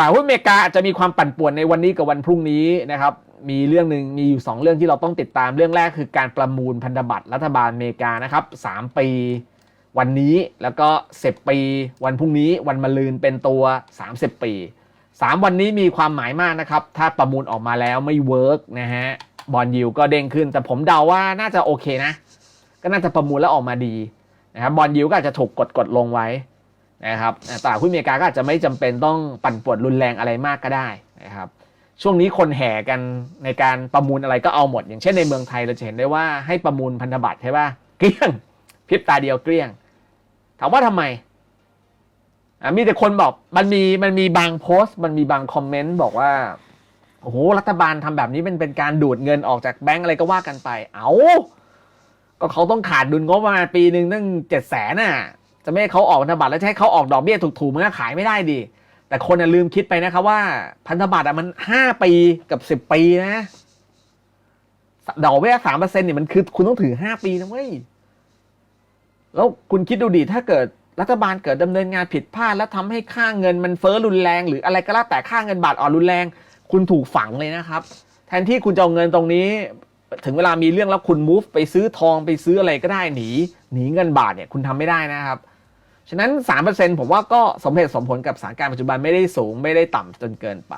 ลาดหุ้นอเมริกาอาจจะมีความปั่นป่วนในวันนี้กับวันพรุ่งนี้นะครับมีเรื่องหนึ่งมีอยู่ 2 เรื่องที่เราต้องติดตามเรื่องแรกคือการประมูลพันธบัตรรัฐบาลอเมริกานะครับ3ปีวันนี้แล้วก็ 10 ปีวันพรุ่งนี้วันมะรืนเป็นตัว 30 ปี 3 วันนี้มีความหมายมากนะครับ ถ้าประมูลออกมาแล้วไม่เวิร์กนะฮะบอลยิวก็เด้งขึ้น แต่ผมเดาว่าน่าจะโอเคนะ ก็น่าจะประมูลแล้วออกมาดีนะครับบอลยิวก็อาจจะถูกกดกดลงไว้ นะครับแต่ตลาดหุ้นอเมริกาก็อาจจะไม่จำเป็นต้องปั่นปวนรุนแรงอะไรมากก็ได้นะครับช่วงนี้คนแห่กันในการประมูลอะไรก็เอาหมด อย่างเช่นในเมืองไทยเราจะเห็นได้ว่าให้ประมูลพันธบัตรใช่ป่ะเกลี้ยงพริบตาเดียวเกลี้ยง ถามว่าทำไมมีแต่คนบอกมันมีมันมีบางโพสต์ มันมีบางคอมเมนต์บอกว่าโอ้โหรัฐบาลทำแบบนี้เป็นเป็นการดูดเงินออกจากแบงก์อะไรก็ว่ากันไป เอาก็เขาต้องขาดดุลงบประมาณปีหนึ่งตั้งเจ็ดแสนน่ะ จะไม่ให้เขาออกพันธบัตรแล้วจะให้เขาออกดอกเบี้ยถูกๆมันก็ขายไม่ได้ดิแต่คนลืมคิดไปนะครับว่าพันธบัตรอะมันห้าปีกับสิบปีนะ ดอกเบี้ยสามเปอร์เซ็นต์เนี่ยมันคือคุณต้องถือห้าปีนะเว้ยแล้วคุณคิดดูดิถ้าเกิดรัฐบาลเกิดดำเนินงานผิดพลาด แล้วทำให้ค่าเงินมันเฟ้อรุนแรง หรืออะไรก็แล้วแต่ค่าเงินบาทอ่อนรุนแรง คุณถูกฝังเลยนะครับ แทนที่คุณจะเอาเงินตรงนี้ ถึงเวลามีเรื่องแล้วคุณ move ไปซื้อทองไปซื้ออะไรก็ได้หนีหนีเงินบาทเนี่ยคุณทำไม่ได้นะครับ ฉะนั้น 3%ผมว่าก็สมเหตุสมผลกับสถานการณ์ปัจจุบันไม่ได้สูงไม่ได้ต่ำจนเกินไป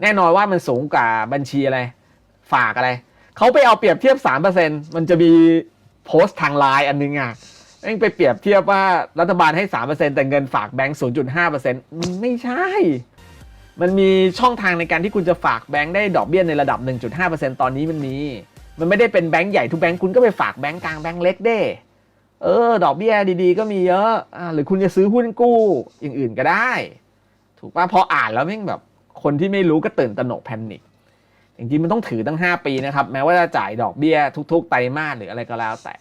แน่นอนว่ามันสูงกว่าบัญชีอะไร ฝากอะไร เขาไปเอาเปรียบเทียบ 3%มันจะมีโพสต์ทางไลน์อันนึงอะแม่งไปเปรียบเทียบว่ารัฐบาลให้ 3%แต่เงินฝากแบงก์0.5%ไม่ใช่ มันมีช่องทางในการที่คุณจะฝากแบงก์ได้ดอกเบี้ยในระดับ 1.5%ตอนนี้มันมี มันไม่ได้เป็นแบงก์ใหญ่ทุกแบงก์คุณก็ไปฝากแบงก์กลางแบงก์เล็กเด้ เออ ดอกเบี้ยดีๆ ก็มีเยอะอ่าหรือคุณจะซื้อหุ้นกู้อย่างอื่นก็ได้ ถูกป่ะพออ่านแล้วแม่งแบบ คนที่ไม่รู้ก็ตื่นตระหนกแพนิคจริงๆมันต้องถือตั้ง 5 ปีนะครับ แม้ว่าจะจ่ายดอกเบี้ยทุก ๆ ไตรมาสหรืออะไรก็แล้วแต่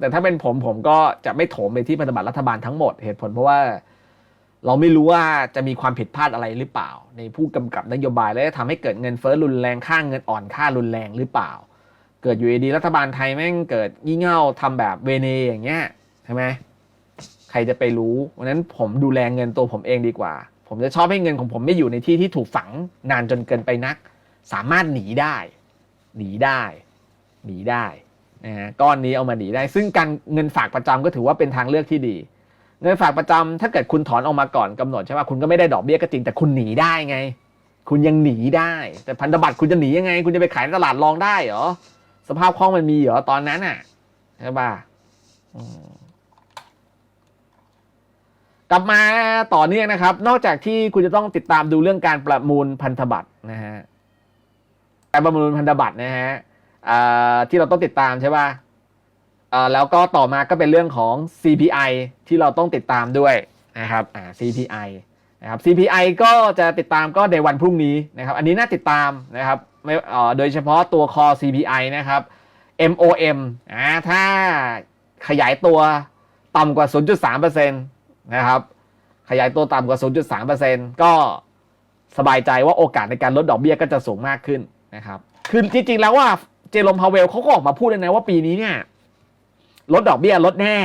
แต่ถ้าเป็นผมผมก็จะไม่โถมไปที่พันธบัตรรัฐบาลทั้งหมดเหตุผลเพราะว่าเราไม่รู้ว่าจะมีความผิดพลาดอะไรหรือเปล่า ในผู้กำกับนโยบายและจะทำให้เกิดเงินเฟ้อรุนแรงค่างเงินอ่อนค่ารุนแรงหรือเปล่า เกิดอยู่ดีรัฐบาลไทยแม่งเกิดงี่เง่าทำแบบเวเนอย่างเงี้ยใช่ไหมใครจะไปรู้วันนั้นผมดูแลเงินตัวผมเองดีกว่า ผมจะชอบให้เงินของผมไม่อยู่ในที่ที่ถูกฝังนานจนเกินไปนัก สามารถหนีได้ หนีได้ หนีได้นะฮะก้อนนี้เอามาหนีได้ ซึ่งการเงินฝากประจำก็ถือว่าเป็นทางเลือกที่ดี เงินฝากประจำถ้าเกิดคุณถอนออกมาก่อนกำหนดใช่ป่ะคุณก็ไม่ได้ดอกเบี้ยก็จริงแต่คุณหนีได้ไง คุณยังหนีได้ แต่พันธบัตรคุณจะหนียังไง คุณจะไปขายในตลาดรองได้เหรอ สภาพคล่องมันมีเหรอตอนนั้นอะใช่ป่ะกลับมาต่อเนื่องนะครับ นอกจากที่คุณจะต้องติดตามดูเรื่องการประมูลพันธบัตรนะฮะการประมูลพันธบัตรนะฮะที่เราต้องติดตามใช่ป่ะแล้วก็ต่อมาก็เป็นเรื่องของ CPI ที่เราต้องติดตามด้วยนะครับ CPI นะครับ CPI ก็จะติดตามก็ในวันพรุ่งนี้นะครับ อันนี้น่าติดตามนะครับ ไม่โดยเฉพาะตัว core CPI นะครับ MOM อ่าถ้าขยายตัวต่ำกว่า 0.3%นะครับ ขยายตัวต่ำกว่า 0.3%ก็สบายใจว่าโอกาสในการลดดอกเบี้ยก็จะสูงมากขึ้นนะครับคือจริงๆแล้วว่าเจอร์โรมพาวเวลเขาก็ออกมาพูดเลยนะว่าปีนี้เนี่ยลดดอกเบี้ยลดแน่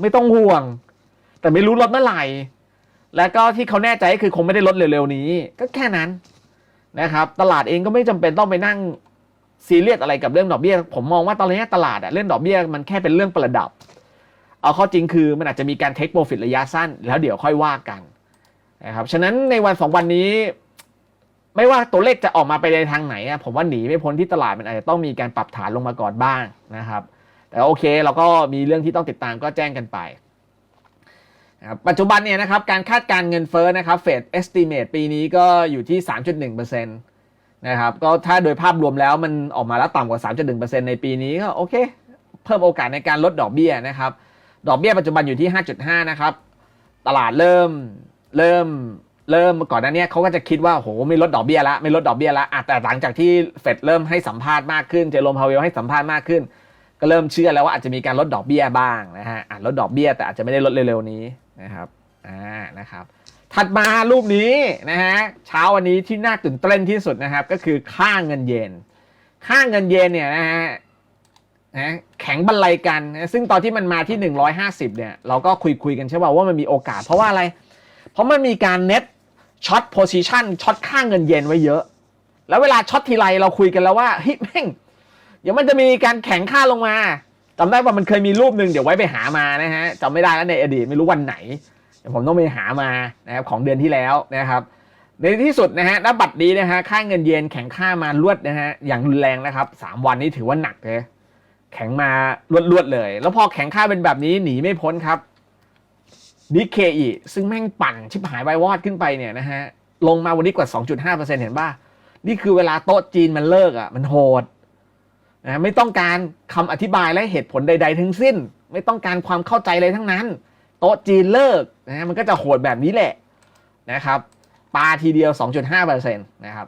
ไม่ต้องห่วง แต่ไม่รู้ลดเมื่อไหร่ แล้วก็ที่เขาแน่ใจก็คือคงไม่ได้ลดเร็วๆนี้ ก็แค่นั้น นะครับตลาดเองก็ไม่จำเป็นต้องไปนั่งซีเรียสอะไรกับเรื่องดอกเบี้ย ผมมองว่าตอนนี้ตลาดอะเรื่องดอกเบี้ยมันแค่เป็นเรื่องประดับ เอาข้อจริงคือมันอาจจะมีการเทคโปรฟิตระยะสั้น แล้วเดี๋ยวค่อยว่ากันนะครับฉะนั้นในวันสองวันนี้ ไม่ว่าตัวเลขจะออกมาไปในทางไหนอะผมว่าหนีไม่พ้นที่ตลาดมันอาจจะต้องมีการปรับฐานลงมาก่อนบ้างนะครับ แต่โอเคเราก็มีเรื่องที่ต้องติดตามก็แจ้งกันไป ปัจจุบันเนี่ยนะครับการคาดการเงินเฟ้อนะครับเฟด estimate ปีนี้ก็อยู่ที่ 3.1%นะครับก็ถ้าโดยภาพรวมแล้วมันออกมาแล้วต่ำกว่า 3.1%ในปีนี้ก็โอเค เพิ่มโอกาสในการลดดอกเบี้ยนะครับ ดอกเบี้ยปัจจุบันอยู่ที่ 5.5 นะครับ ตลาดเริ่มเริ่มเริ่มก่อนหน้านี้เขาก็จะคิดว่าโหไม่ลดดอกเบี้ยละไม่ลดดอกเบี้ยละแต่หลังจากที่เฟดเริ่มให้สัมภาษณ์มากขึ้นเจอร์โรมพาวเวลให้สัมภาษณ์มากขึ้น ก็เริ่มเชื่อแล้วว่าอาจจะมีการลดดอกเบี้ยบ้างนะฮะลดดอกเบี้ยแต่อาจจะไม่ได้ลดเร็วๆนี้ นะครับอ่านะครับ ถัดมารูปนี้นะฮะเช้าวันนี้ที่น่าตื่นเต้นที่สุดนะครับ ก็คือค่าเงินเยนค่าเงินเยนเนี่ยนะฮะนะแข็งบันไลกัน ซึ่งตอนที่มันมาที่ 150 เนี่ย เราก็คุยคุยๆกันใช่ป่าว่ามันมีโอกาส เพราะว่าอะไร เพราะมันมีการเน็ตช็อตโพซิชันช็อตค่าเงินเยนไว้เยอะ แล้วเวลาช็อตทีไรเราคุยกันแล้วว่าเฮ้ยแม่งเดี๋ยวมันจะมีการแข็งค่าลงมา จำได้ว่ามันเคยมีรูปหนึ่งเดี๋ยวไว้ไปหามานะฮะจำไม่ได้แล้วในอดีตไม่รู้วันไหนเดี๋ยวผมต้องไปหามานะครับของเดือนที่แล้วนะครับในที่สุดนะฮะณบัตรนี้นะฮะค่าเงินเยนแข็งค่ามารวดนะฮะอย่างรุนแรงนะครับสามวันนี้ถือว่าหนักเลยแข็งมารวดๆเลย แล้วพอแข็งค่าเป็นแบบนี้หนีไม่พ้นครับนิเคอีซึ่งแม่งปั่นชิบหายไววอดขึ้นไปเนี่ยนะฮะลงมาวันนี้กว่า 2.5%เห็นป่ะนี่คือเวลาโต๊ะจีนมันเลิกอะมันโหด นะไม่ต้องการคำอธิบายและเหตุผลใด ๆ ทั้งสิ้น ไม่ต้องการความเข้าใจเลยทั้งนั้น โต๊ะจีนเลิกนะมันก็จะโหดแบบนี้แหละนะครับปาทีเดียว 2.5%นะครับ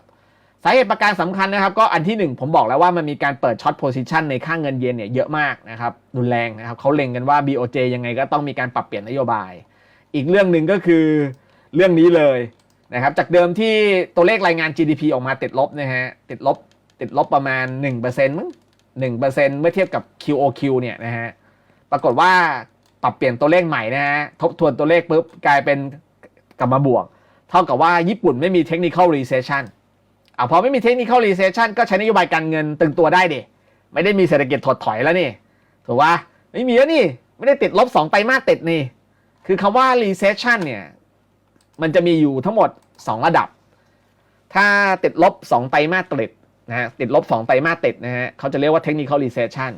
สาเหตุประการสำคัญนะครับ ก็อันที่หนึ่งผมบอกแล้วว่ามันมีการเปิดช็อตโพซิชันในค่างเงินเยนเนี่ยเยอะมากนะครับรุนแรงนะครับเขาเล็งกันว่า BOJ ยังไงก็ต้องมีการปรับเปลี่ยนนโยบาย อีกเรื่องหนึ่งก็คือเรื่องนี้เลยนะครับจากเดิมที่ตัวเลขรายงาน GDP ออกมาติดลบนะฮะติดลบติดลบประมาณ 1%มั้ง 1%เมื่อเทียบกับ QOQ เนี่ยนะฮะ ปรากฏว่าปรับเปลี่ยนตัวเลขใหม่นะฮะ ทบทวนตัวเลขปุ๊บกลายเป็นกลับมาบวก เท่ากับว่าญี่ปุ่นไม่มี technical recession อะพอไม่มี technical recession ก็ใช้นโยบายการเงินตึงตัวได้ดิ ไม่ได้มีเศรษฐกิจถดถอยแล้วนี่ ถูกปะไม่มีแล้วนี่ ไม่ได้ติดลบ2ไตรมาสติดนี่ คือคำว่า recession เนี่ย มันจะมีอยู่ทั้งหมด 2 ระดับ ถ้าติดลบ2ไตรมาสติด นะฮะติดลบ 2 ไตรมาสติดนะฮะเขาจะเรียกว่า technical recession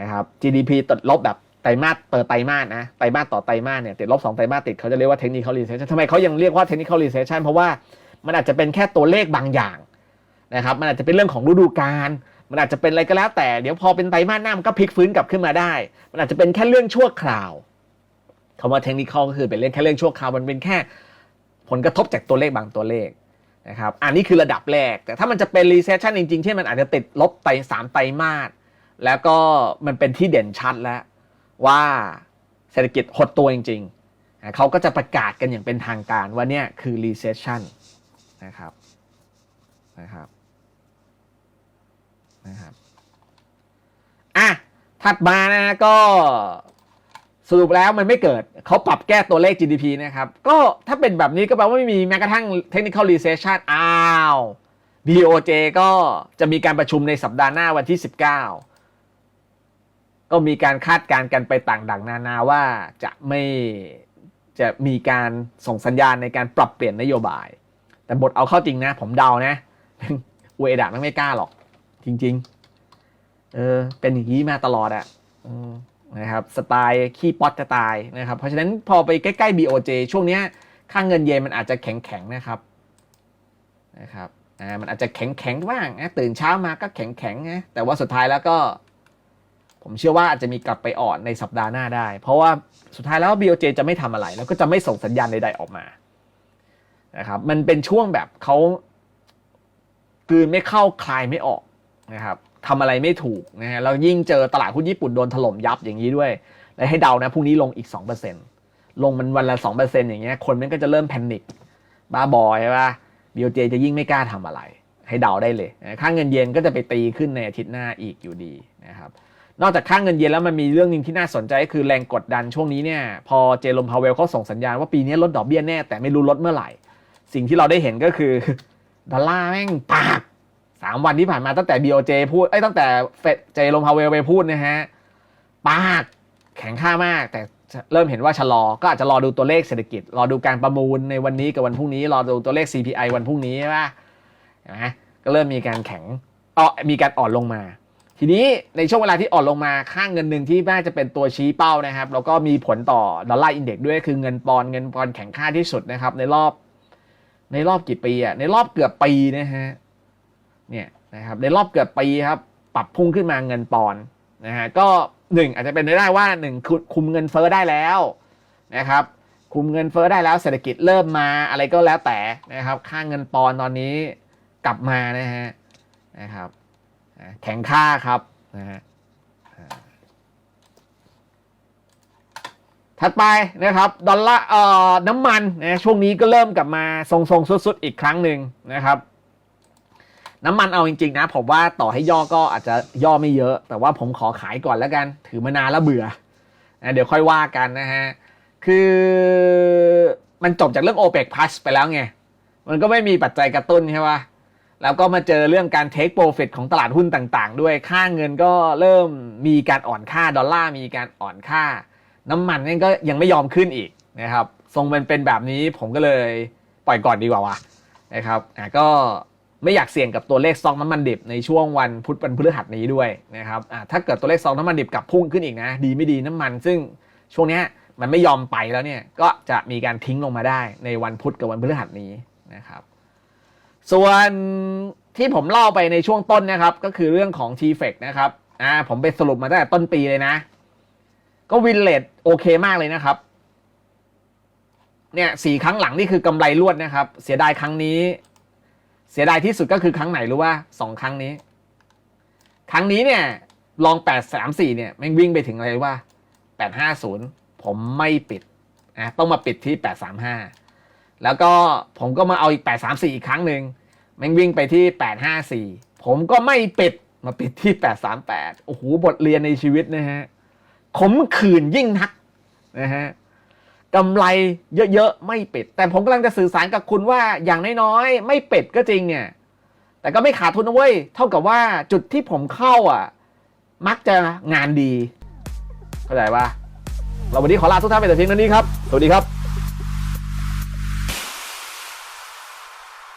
นะครับ GDP ติดลบแบบไตรมาสเปิดไตรมาสนะไตรมาสต่อไตรมาสเนี่ยติดลบ 2 ไตรมาสติดเขาจะเรียกว่า technical recession ทำไมเขายังเรียกว่า technical recession เพราะว่ามันอาจจะเป็นแค่ตัวเลขบางอย่างนะครับมันอาจจะเป็นเรื่องของฤดูกาลมันอาจจะเป็นอะไรก็แล้วแต่เดี๋ยวพอเป็นไตรมาสหน้ามันก็พลิกฟื้นกลับขึ้นมาได้ มันอาจจะเป็นแค่เรื่องชั่วคราวคำว่า technical ก็คือเป็นเรื่องแค่เรื่องชั่วคราวมันเป็นแค่ผลกระทบจากตัวเลขบางตัวเลข นะครับอันนี้คือระดับแรก แต่ถ้ามันจะเป็น recession จริงๆที่มันอาจจะติดลบไตสามไตรมาสแล้วก็มันเป็นที่เด่นชัดแล้วว่าเศรษฐกิจหดตัวจริงๆอะเขาก็จะประกาศกันอย่างเป็นทางการว่าเนี่ยคือ recession นะครับนะครับนะครับอะถัดมานะก็ สรุปแล้วมันไม่เกิดเขาปรับแก้ตัวเลข GDP นะครับ ก็ถ้าเป็นแบบนี้ก็แปลว่าไม่มีแม้กระทั่ง technical recession อ้าว BOJ ก็จะมีการประชุมในสัปดาห์หน้าวันที่ 19 ก็มีการคาดการณ์กันไปต่างดังนานาว่าจะไม่จะมีการส่งสัญญาณในการปรับเปลี่ยนนโยบาย แต่บทเอาเข้าจริงนะ ผมเดานะเวดาไม่กล้าหรอก จริง ๆ เออ เป็นอย่างนี้มาตลอดอะอืม นะครับสไตล์ขี้ป๊อตจะตายนะครับเพราะฉะนั้นพอไปใกล้ๆ BOJ ช่วงนี้ค่างเงินเยนมันอาจจะแข็งๆนะครับนะครับอ่ามันอาจจะแข็งๆบ้างนะตื่นเช้ามาก็แข็งๆนะแต่ว่าสุดท้ายแล้วก็ ผมเชื่อว่าอาจจะมีกลับไปอ่อนในสัปดาห์หน้าได้ เพราะว่าสุดท้ายแล้ว BOJ จะไม่ทำอะไร แล้วก็จะไม่ส่งสัญญาณใดๆออกมานะครับมันเป็นช่วงแบบเขากลืนไม่เข้าคลายไม่ออกนะครับ ทำอะไรไม่ถูกนะฮะแล้วยิ่งเจอตลาดหุ้นญี่ปุ่นโดนถล่มยับอย่างนี้ด้วย แล้วให้เดานะพรุ่งนี้ลงอีก 2%ลงมันวันละ 2%อย่างเงี้ยคนมันก็จะเริ่มแพนิคบ้าบอยใช่ปะ BOJ จะยิ่งไม่กล้าทำอะไร ให้เดาได้เลยค่าเงินเยนก็จะไปตีขึ้นในอาทิตย์หน้าอีกอยู่ดีนะครับนอกจากค่างเงินเยนแล้วมันมีเรื่องหนึงที่น่าสนใจก็คือแรงกดดันช่วงนี้เนี่ยพอเจอร์มพาวเวลเขาส่งสัญญาณว่าปีนี้ลดดอกเบี้ยแน่แต่ไม่รู้ลดเมื่อไหร่ สิ่งที่เราได้เห็นก็คือดอลลาร์แม่งปาก สามวันที่ผ่านมาตั้งแต่ BOJ พูดไอ้ตั้งแต่เฟดเจอร์มพาวเวลไปพูดนะฮะปากแข็งค่ามาก แต่เริ่มเห็นว่าชะลอ ก็อาจจะรอดูตัวเลขเศรษฐกิจ รอดูการประมูลในวันนี้กับวันพรุ่งนี้ รอดูตัวเลข CPI วันพรุ่งนี้ใช่ปะเห็นไหมก็เริ่มมีการแข็งเออมีการอ่อนลงมา ทีนี้ในช่วงเวลาที่อ่อนลงมาค่างเงินหนึ่งที่น่าจะเป็นตัวชี้เป้านะครับ แล้วก็มีผลต่อดอลลาร์อินเด็กซ์ด้วยคือเงินปอนเงินปอนแข็งค่าที่สุดนะครับในรอบในรอบกี่ปีอะในรอบเกือบปีนะฮะ เนี่ยนะครับในรอบเกือบปีครับปรับพุ่งขึ้นมาเงินปอนนะฮะก็หนึ่งอาจจะเป็นไปได้ว่าหนึ่งคุคุมเงินเฟ้อได้แล้วนะครับคุมเงินเฟ้อได้แล้วเศรษฐกิจเริ่มมาอะไรก็แล้วแต่นะครับค่าเงินปอนตอนนี้กลับมานะฮะนะครับแข็งค่าครับนะฮะถัดไปนะครับดอลลาร์เอ่อน้ำมันนะช่วงนี้ก็เริ่มกลับมาทรงๆสุดๆอีกครั้งหนึ่งนะครับ น้ำมันเอาจริงๆนะ ผมว่าต่อให้ย่อก็อาจจะย่อไม่เยอะ แต่ว่าผมขอขายก่อนแล้วกัน ถือมานานแล้วเบื่อนะเดี๋ยวค่อยว่ากันนะฮะ คือมันจบจากเรื่อง OPEC Plus ไปแล้วไง มันก็ไม่มีปัจจัยกระตุ้นใช่ปะแล้วก็มาเจอเรื่องการ take profit ของตลาดหุ้นต่างๆ ด้วยค่าเงินก็เริ่มมีการอ่อนค่าดอลลาร์มีการอ่อนค่า น้ำมันนี่ก็ยังไม่ยอมขึ้นอีกนะครับทรงมันเป็นแบบนี้ผมก็เลยปล่อยก่อนดีกว่าวะนะครับอะก็ ไม่อยากเสี่ยงกับตัวเลขซองน้ำมันดิบในช่วงวันพุธวันพฤหัสนี้ด้วยนะครับถ้าเกิดตัวเลขซองน้ำมันดิบกลับพุ่งขึ้นอีกนะ ดีไม่ดีน้ำมัน ซึ่งช่วงนี้มันไม่ยอมไปแล้วเนี่ยก็จะมีการทิ้งลงมาได้ในวันพุธกับวันพฤหัสนี้นะครับ ส่วนที่ผมเล่าไปในช่วงต้นนะครับ ก็คือเรื่องของ t f e c นะครับอ่าผมไปสรุปมาตั้งแต่ต้นปีเลยนะ ก็วินเลตโอเคมากเลยนะครับเนี่ยสี่ครั้งหลังนี่คือกำไรรวดนะครับ เสียดายครั้งนี้ สียดายที่สุดก็คือครั้งไหนรู้ว่าสองครั้งนี้ ครั้งนี้เนี่ย ลองแปดสามสี่เนี่ยแม่งวิ่งไปถึงอะไรว่าแปดห้าศูนย์ผมไม่ปิดนะต้องมาปิดที่แปดสามห้าแล้วก็ผมก็มาเอาอีกแปดสามสี่อีกครั้งหนึ่งแม่งวิ่งไปที่แปดห้าสี่ผมก็ไม่ปิดมาปิดที่แปดสามแปดโอ้โหบทเรียนในชีวิตนะฮะขมขื่นยิ่งนักนะฮะ กำไรเยอะๆไม่ปิดแต่ผมกำลังจะสื่อสารกับคุณว่าอย่างน้อยๆไม่ปิดก็จริงเนี่ย แต่ก็ไม่ขาดทุนนะเว้ย เท่ากับว่าจุดที่ผมเข้าอะ มักจะงานดี เข้าใจปะเราวันนี้ขอลาทุกท่านไปแต่เพียงเท่านี้ครับ สวัสดีครับ